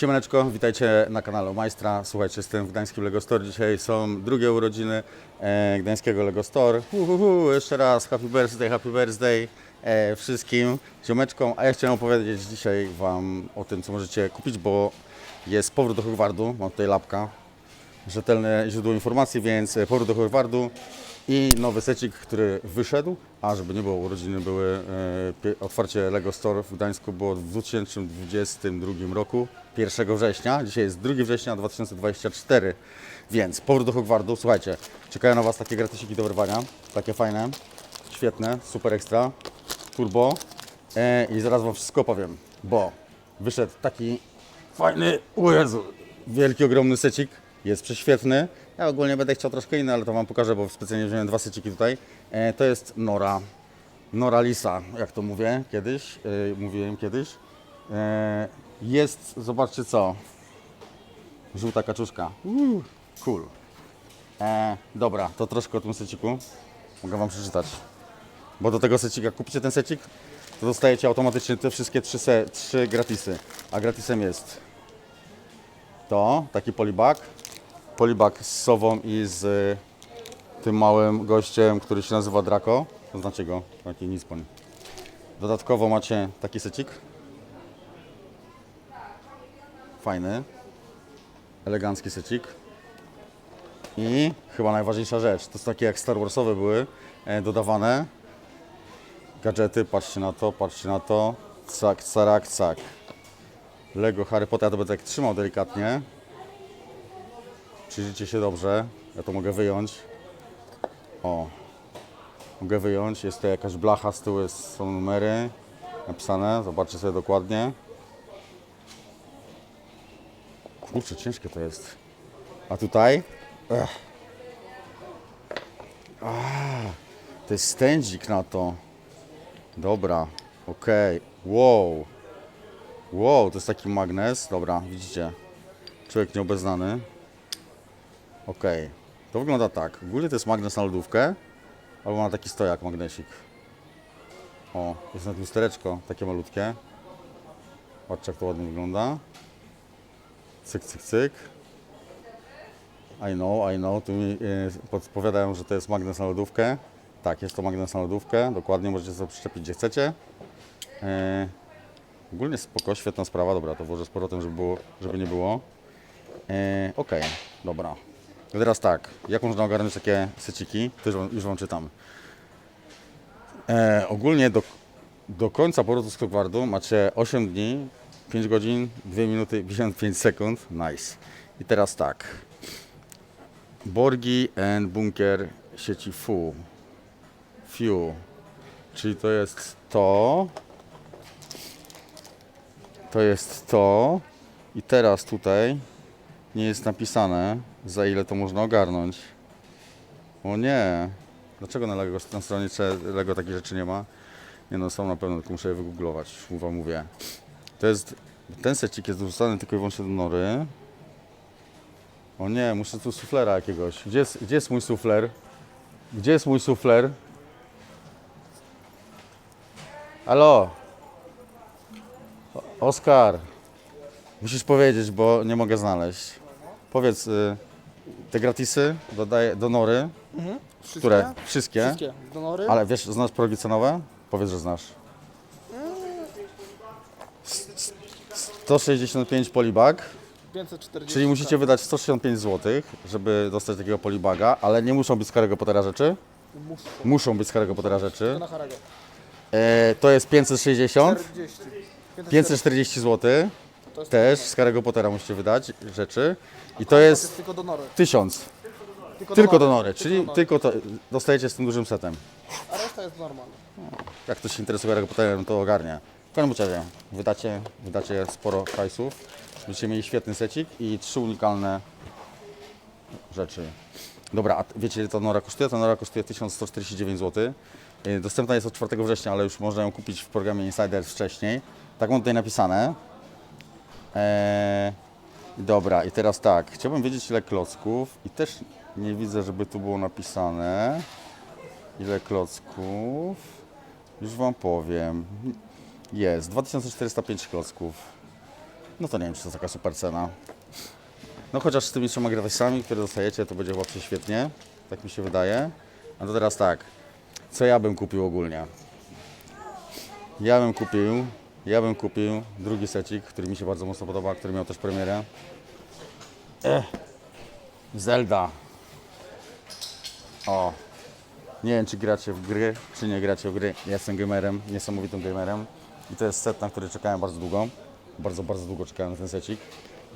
Siemaneczko, witajcie na kanale Majstra. Słuchajcie, jestem w Gdańskim Lego Store. Dzisiaj są drugie urodziny e, Gdańskiego Lego Store. Uhuhu, jeszcze raz happy birthday, happy birthday e, wszystkim ziomeczkom. A ja chciałem opowiedzieć dzisiaj Wam o tym, co możecie kupić, bo jest powrót do Hogwardu. Mam tutaj lapka, rzetelne źródło informacji, więc powrót do Hogwardu i nowy secik, który wyszedł, a żeby nie było urodziny, były e, otwarcie Lego Store w Gdańsku było w 2022 roku, 1 września, dzisiaj jest 2 września 2024, więc powrót do Hogwartu, słuchajcie, czekają na Was takie gratisiki do wyrwania, takie fajne, świetne, super ekstra, turbo. E, i zaraz Wam wszystko powiem, bo wyszedł taki fajny, o Jezu, wielki, ogromny secik, jest prześwietny. Ja ogólnie będę chciał troszkę inny, ale to Wam pokażę, bo specjalnie wziąłem dwa seciki tutaj. E, to jest Nora, Nora Lisa, jak to mówię kiedyś, e, mówiłem kiedyś. E, jest, zobaczcie co, żółta kaczuszka, Uuu, cool. E, dobra, to troszkę o tym seciku, mogę Wam przeczytać. Bo do tego secika, jak kupicie ten secik, to dostajecie automatycznie te wszystkie trzy, se, trzy gratisy. A gratisem jest to, taki polibag. Polibag z sową i z y, tym małym gościem, który się nazywa Draco. Znacie go, taki nispon. Dodatkowo macie taki secik. Fajny. Elegancki secik. I chyba najważniejsza rzecz, to są takie jak Star Warsowe były, e, dodawane. Gadżety, patrzcie na to, patrzcie na to. Cak, carak, cak. Lego Harry Potter, ja to będę tak trzymał delikatnie. Przyjrzyjcie się dobrze. Ja to mogę wyjąć. O. Mogę wyjąć. Jest to jakaś blacha, z tyłu są numery napisane. Zobaczcie sobie dokładnie. Kurczę, ciężkie to jest. A tutaj? Ech. A, to jest stędzik na to. Dobra, okej. Wow. Wow, to jest taki magnes. Dobra, widzicie. Człowiek nieobeznany. Okej. To wygląda tak. Ogólnie to jest magnes na lodówkę. Albo ma taki stojak magnesik. O, jest na lustereczko, takie malutkie. Patrzcie jak to ładnie wygląda. Cyk, cyk, cyk. I know, I know. Tu mi e, podpowiadają, że to jest magnes na lodówkę. Tak, jest to magnes na lodówkę. Dokładnie możecie sobie przyczepić gdzie chcecie. E, Ogólnie spoko, świetna sprawa. Dobra, to włożę z powrotem, żeby, było, żeby nie było. E, Okej, dobra. I teraz tak, jak można ogarnąć takie seciki? To już, wam- już Wam czytam. E, ogólnie do, do końca powrotu z Hogwartu macie 8 dni, 5 godzin, 2 minuty, 55 sekund. Nice. I teraz tak. Borgi and Bunker sieci FU. FU. Czyli to jest to. To jest to. I teraz tutaj nie jest napisane, za ile to można ogarnąć. O nie. Dlaczego na, Lego, na stronie Lego takich rzeczy nie ma? Nie no, są na pewno, tylko muszę je wygooglować. Wam mówię. To jest, ten secik jest dorzucany tylko i wyłącznie do nory. O nie, muszę tu suflera jakiegoś. Gdzie jest, gdzie jest mój sufler? Gdzie jest mój sufler? Halo? Oskar, musisz powiedzieć, bo nie mogę znaleźć. Powiedz, y, te gratisy dodaję do nory, Wszystkie? które wszystkie, Wszystkie. Donory? ale wiesz, znasz progi cenowe? Powiedz, że znasz. S- s- 165 polibag, 540. czyli musicie wydać 165 zł, żeby dostać takiego polibaga, ale nie muszą być z Harry'ego Pottera rzeczy. Muszę. Muszą być z Harry'ego Pottera rzeczy. Na Harego. E, to jest 560, 40. 540 zł. Też z Harry'ego Pottera musicie wydać rzeczy. I to jest tylko donory. 1000. Tylko do nory, czyli tylko to dostajecie z tym dużym setem. A reszta jest normalna. Jak ktoś się interesuje Harry Potterem, to ogarnie. W każdym razie wydacie, wydacie sporo hajsów. Będziecie mieli świetny secik i trzy unikalne rzeczy. Dobra, a wiecie ile ta nora kosztuje? Ta nora kosztuje 1149 zł. Yy, Dostępna jest od 4 września, ale już można ją kupić w programie Insider wcześniej. Tak mam tutaj napisane. Eee, dobra, i teraz tak. Chciałbym wiedzieć ile klocków i też nie widzę, żeby tu było napisane. Ile klocków? Już Wam powiem. Jest 2405 klocków. no to nie wiem, czy to jest taka super cena. No chociaż z tymi trzema gratisami, które dostajecie, to będzie chyba świetnie, tak mi się wydaje. A to teraz tak, co ja bym kupił ogólnie? Ja bym kupił, ja bym kupił drugi secik, który mi się bardzo mocno podoba, który miał też premierę. Ech, Zelda. O, nie wiem, czy gracie w gry, czy nie gracie w gry. Ja jestem gamerem, niesamowitym gamerem. I to jest set, na który czekałem bardzo długo. Bardzo, bardzo długo czekałem na ten secik.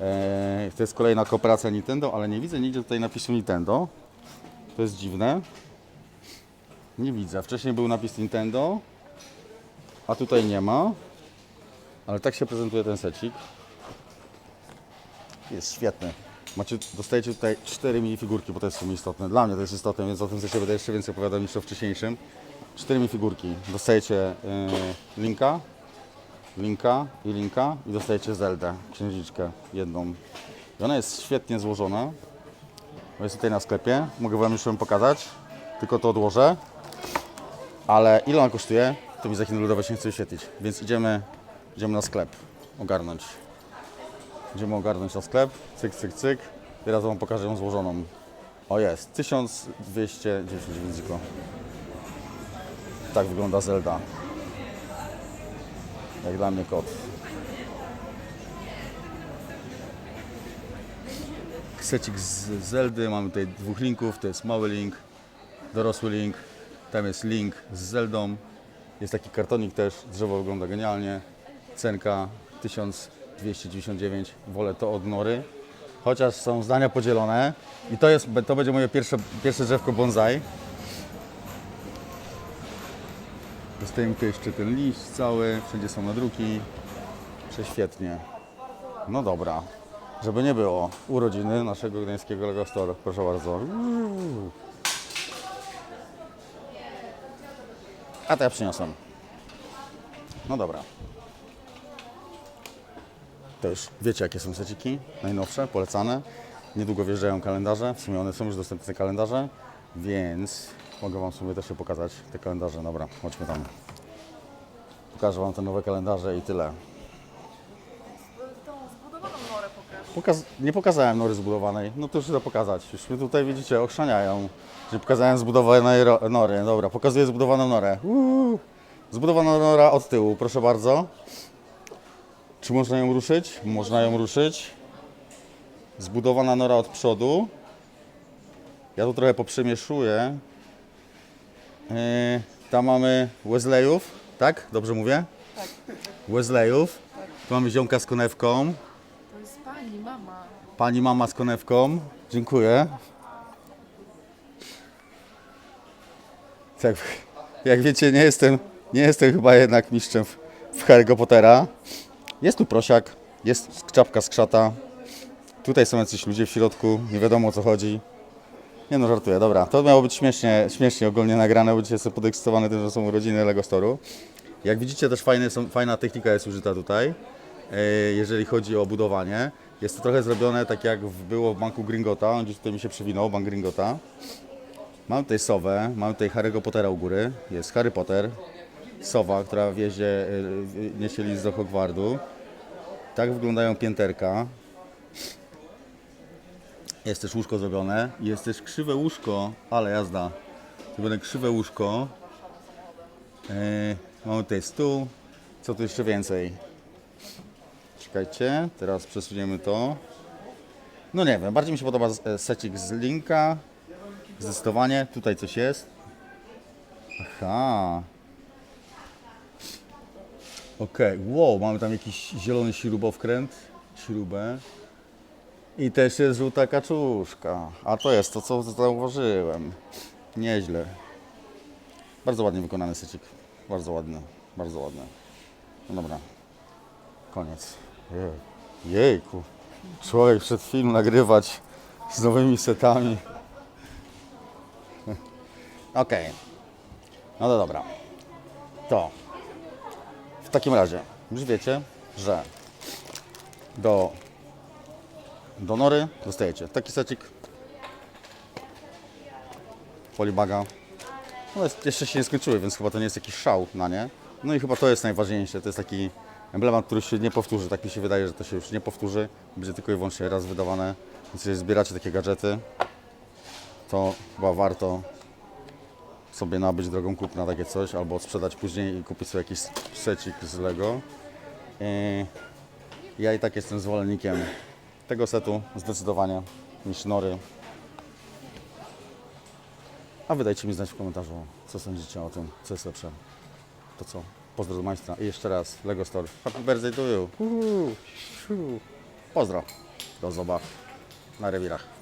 Eee, to jest kolejna kooperacja Nintendo, ale nie widzę nigdzie tutaj napisu Nintendo. To jest dziwne. Nie widzę. Wcześniej był napis Nintendo, a tutaj nie ma. Ale tak się prezentuje ten secik. Jest świetny. Macie, dostajecie tutaj cztery minifigurki, bo to jest w sumie istotne. Dla mnie to jest istotne, więc o tym secie będę jeszcze więcej opowiadał niż o wcześniejszym. Cztery minifigurki. Dostajecie yy, Linka, Linka i Linka i dostajecie Zeldę, księżniczkę jedną. I ona jest świetnie złożona. Jest tutaj na sklepie. Mogę Wam już ją pokazać, tylko to odłożę. Ale ile ona kosztuje, to mi za Chiny ludowe się nie chce wyświetlić. Więc idziemy, idziemy na sklep ogarnąć. Idziemy ogarnąć na sklep. Cyk, cyk, cyk. Teraz Wam pokażę ją złożoną. O jest, 1299 ziko. Tak wygląda Zelda. Jak dla mnie kot. Secik z Zeldy, mamy tutaj dwóch linków, to jest mały link, dorosły link, tam jest link z Zeldą, jest taki kartonik też, drzewo wygląda genialnie, cenka 1299, wolę to od Nory, chociaż są zdania podzielone i to, jest, to będzie moje pierwsze, pierwsze drzewko bonsai. Dostajemy tu jeszcze ten liść cały, wszędzie są nadruki, prześwietnie. No dobra, żeby nie było, urodziny naszego gdańskiego Lego Store, proszę bardzo. Uuu. A to ja przyniosłem. No dobra. Już wiecie jakie są seciki, najnowsze, polecane. Niedługo wjeżdżają kalendarze, w sumie one są już dostępne kalendarze, więc mogę Wam w sumie też się pokazać te kalendarze. Dobra, chodźmy tam. Pokażę Wam te nowe kalendarze i tyle. Pokaz nie pokazałem nory zbudowanej, no to już idę pokazać. Już mnie tutaj widzicie, ochrzaniają, że pokazałem zbudowanej ro- nory. Dobra, pokazuję zbudowaną norę. Uuu. Zbudowana nora od tyłu, proszę bardzo. Czy można ją ruszyć? Można ją ruszyć. Zbudowana nora od przodu. Ja tu trochę poprzemieszuję. Yy, tam mamy Wesleyów, tak? Dobrze mówię? Tak. Wesleyów. Tu mamy ziomka z konewką. To jest pani, mama. Pani mama z konewką. Dziękuję. Tak, jak wiecie, nie jestem, nie jestem chyba jednak mistrzem w, Harry'ego Pottera. Jest tu prosiak, jest czapka z krzata. Tutaj są jacyś ludzie w środku, nie wiadomo o co chodzi. Nie no, żartuję, dobra. To miało być śmiesznie, śmiesznie ogólnie nagrane, bo dzisiaj jestem podekscytowany tym, że są urodziny Lego Storu. Jak widzicie, też fajne są, fajna technika jest użyta tutaj, e, jeżeli chodzi o budowanie. Jest to trochę zrobione tak jak było w banku Gringota, on gdzieś tutaj mi się przewinął, bank Gringota. Mamy tutaj sowę, mamy tutaj Harry'ego Pottera u góry, jest Harry Potter, sowa, która wiezie, niesie list do Hogwartu. Tak wyglądają pięterka. Jest też łóżko zrobione, jest też krzywe łóżko, ale jazda. Zrobione krzywe łóżko. E, mamy tutaj stół. Co tu jeszcze więcej? Czekajcie, teraz przesuniemy to. No nie wiem, bardziej mi się podoba e, secik z linka. Zdecydowanie, tutaj coś jest. Aha. Okej, wow, mamy tam jakiś zielony śrubowkręt, śrubę. I też jest żółta kaczuszka. A to jest to, co zauważyłem. Nieźle. Bardzo ładnie wykonany secik. Bardzo ładny, bardzo ładny. No dobra. Koniec. Jej- Jejku. Człowiek przed film nagrywać z nowymi setami. Okej. No to dobra. To. Takim razie, już wiecie, że do, do nory dostajecie taki secik. Polibaga. No jeszcze się nie skończyły, więc chyba to nie jest jakiś szał na nie. No i chyba to jest najważniejsze, to jest taki emblemat, który się nie powtórzy. Tak mi się wydaje, że to się już nie powtórzy. Będzie tylko i wyłącznie raz wydawane. Więc jeżeli zbieracie takie gadżety, to chyba warto sobie nabyć drogą kupna takie coś, albo sprzedać później i kupić sobie jakiś secik z Lego. Yy, ja i tak jestem zwolennikiem tego setu zdecydowanie niż Nory. A wydajcie mi znać w komentarzu, co sądzicie o tym, co jest lepsze. To co? Pozdro do majstra. I jeszcze raz, Lego Store. Happy birthday to you. Uhu. Pozdro. Do zobaczenia na rewirach.